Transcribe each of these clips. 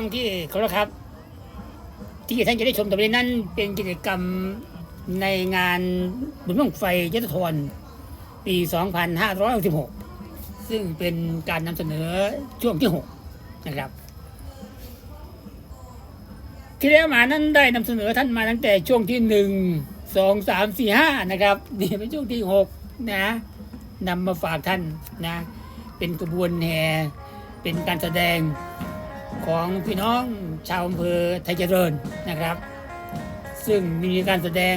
ฟังที่เคารพครับ ที่ท่านจะได้ชมต่อไปนี้นั้นเป็นกิจกรรมในงานบุญบั้งไฟยศธรปี 2566 ซึ่งเป็นการนำเสนอช่วงที่ 6 นะครับที่แล้วมานั้นได้นำเสนอท่านมาตั้งแต่ช่วงที่หนึ่งสองสามสี่ห้านะครับ นี่เป็นช่วงที่หกนะนำมาฝากท่านนะ เป็นกระบวนแห่เป็นการแสดง ของพี่น้องชาวอำเภอไทยเจริญนะครับ ซึ่งมีการแสดง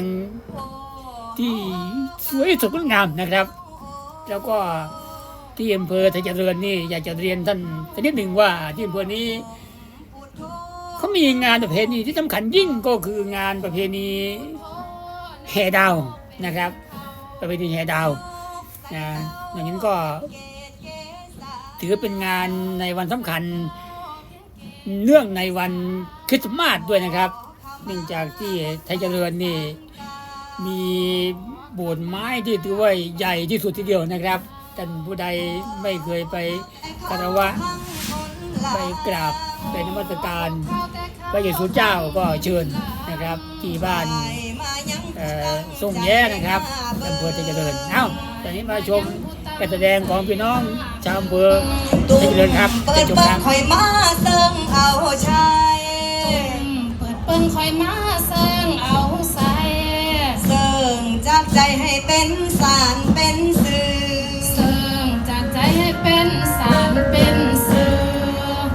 ที่สวยสดงดงามนะครับ แล้วก็ที่อำเภอไทยเจริญนี่อยากจะเรียนท่านสักนิดหนึ่งว่าที่อำเภอนี้เขามีงานประเพณีที่สำคัญยิ่งก็คืองานประเพณีแห่ดาวนะครับ ประเพณีแห่ดาวนะอย่างนี้ก็ถือเป็นงานในวันสำคัญ เนื่องในวันคริสต์มาสด้วยนะครับ เนื่องจากที่ไทยเจริญนี่มีโบสถ์ไม้ที่ถือว่าใหญ่ที่สุดทีเดียวนะครับท่านผู้ใดไม่เคยไปคารวะไปกราบไปนมัสการพระเยซูเจ้าก็เชิญนะครับ ที่บ้านเอ่อทรงแย่นะครับอำเภอไทเจริญเอ้า ตอนนี้มาชมการแสดงของพี่น้องชาวอำเภอไทยเจริญครับเปิดชมเปิคดรับคอยมาเซิงเอาชายเปิดเปิงคอยมาเซิงเอาใส่เซิงจากใจให้เป็นสารเป็นสื่อเซิงจากใจให้เป็นสารเป็นสื่อ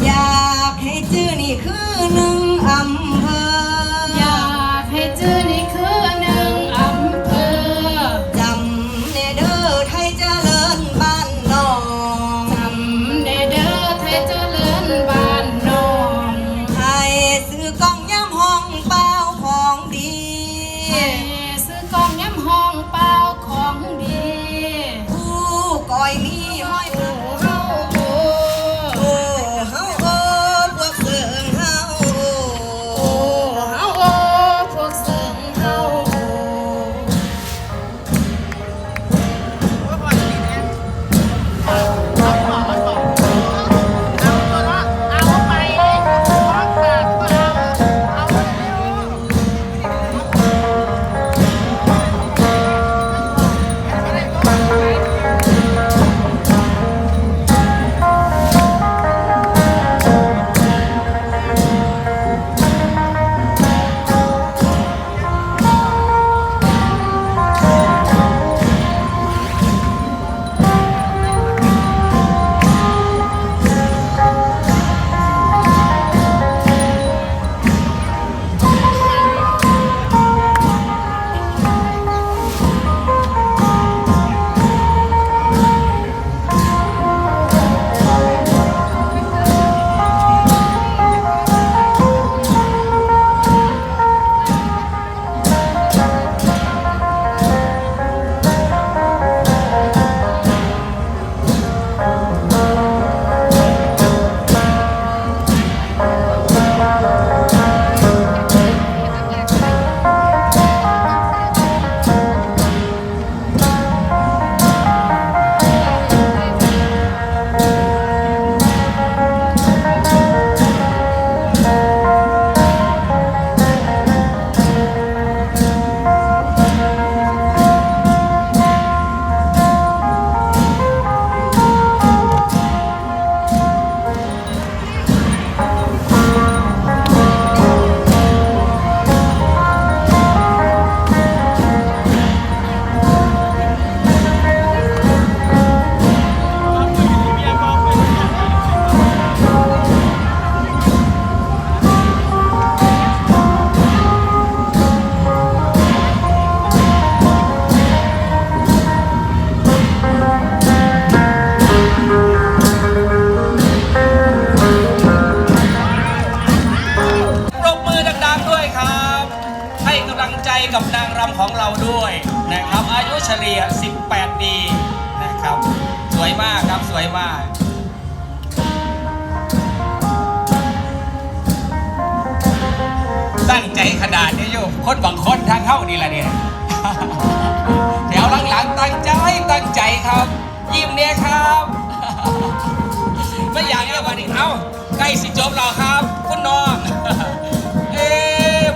อยากให้ชื่อนี่คือหนึ่งอำเภ ซื้อกล้องย่ำห้อง คนบางคนทางเข้านี่แหละเนี่ยแถวหลังๆตั้งใจตั้งใจครับ ยิ้มเนี่ยครับไม่อยากเรียกว่าดิเอ้าใกล้สิจบแล้วครับ คุณน้องเอ๊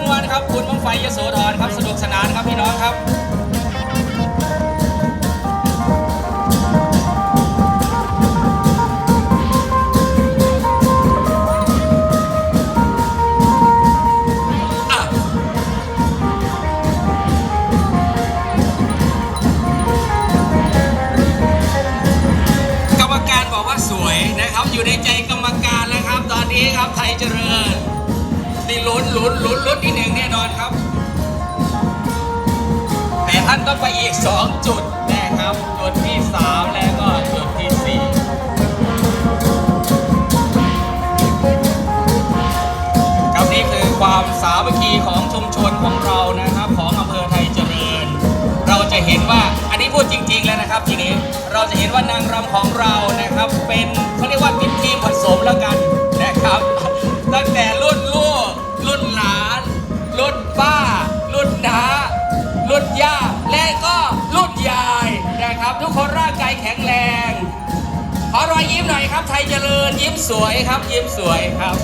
มวนครับคุณมังไฟยโสธรครับสนุกสนานครับพี่น้องครับ อยู่ในใจกรรมการแล้วครับ ตอนนี้ครับไทยเจริญนี่ลุ้นลุ้นลุ้นลุ้นที่หนึ่งแน่นอนครับ แต่ท่านต้องไปอีก 2 จุดนะครับ จุดที่ 3 แล้วก็จุดที่ เราจะเห็นว่านางรำของเรานะครับ เป็นเขาเรียกว่าเป็นทีมผสมแล้วกันนะครับ ตั้งแต่รุ่นลูกรุ่นหลาน รุ่นป้า รุ่นน้า รุ่นย่า และก็รุ่นยายนะครับ ทุกคนร่างกายแข็งแรงขอรอยยิ้มหน่อยครับไทยเจริญยิ้มสวยครับ ยิ้มสวยครับ